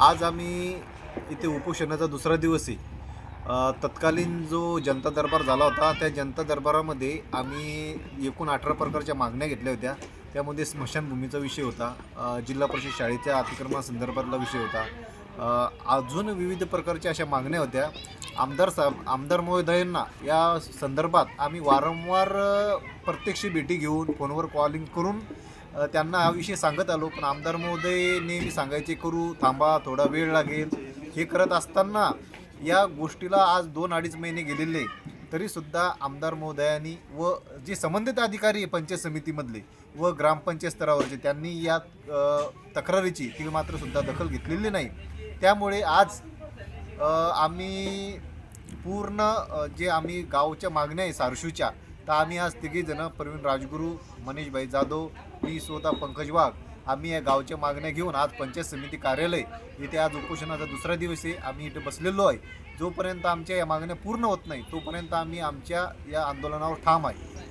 आज आम्ही इथे उपोषणाचा दुसरा दिवस आहे. तत्कालीन जो जनता दरबार झाला होता त्या जनता दरबारामध्ये आम्ही एकूण अठरा प्रकारच्या मागण्या घेतल्या होत्या. त्यामध्ये स्मशानभूमीचा विषय होता जिल्हा परिषद शाळेच्या अतिक्रमणासंदर्भातला विषय होता. अजून विविध प्रकारच्या अशा मागण्या होत्या. आमदार साहेब आमदार महोदयांना या संदर्भात आम्ही वारंवार प्रत्यक्ष भेटी घेऊन फोनवर कॉलिंग करून त्यांना हा विषय सांगत आलो पण आमदार महोदय नेहमी सांगायचे करू थांबा थोडा वेळ लागेल. हे करत असताना या गोष्टीला आज दोन अडीच महिने गेलेले तरीसुद्धा आमदार महोदयांनी व जे संबंधित अधिकारी आहे पंचायत समितीमधले व ग्रामपंचायत स्तरावरचे त्यांनी या तक्रारीची ती मात्रसुद्धा दखल घेतलेली नाही. त्यामुळे आज आम्ही पूर्ण जे आम्ही गावच्या मागण्या आहे सारशूच्या तर आम्ही आज तिघी जण प्रवीण राजगुरू मनीषभाई जाधव मी स्वतः पंकज वाघ आम्ही या गावच्या मागण्या घेऊन आज पंचायत समिती कार्यालय इथे आज उपोषणाचा दुसरा दिवस आहे. आम्ही इथे बसलेलो आहे. जोपर्यंत आमच्या या मागण्या पूर्ण होत नाही तोपर्यंत आम्ही आमच्या या आंदोलनावर ठाम आहे.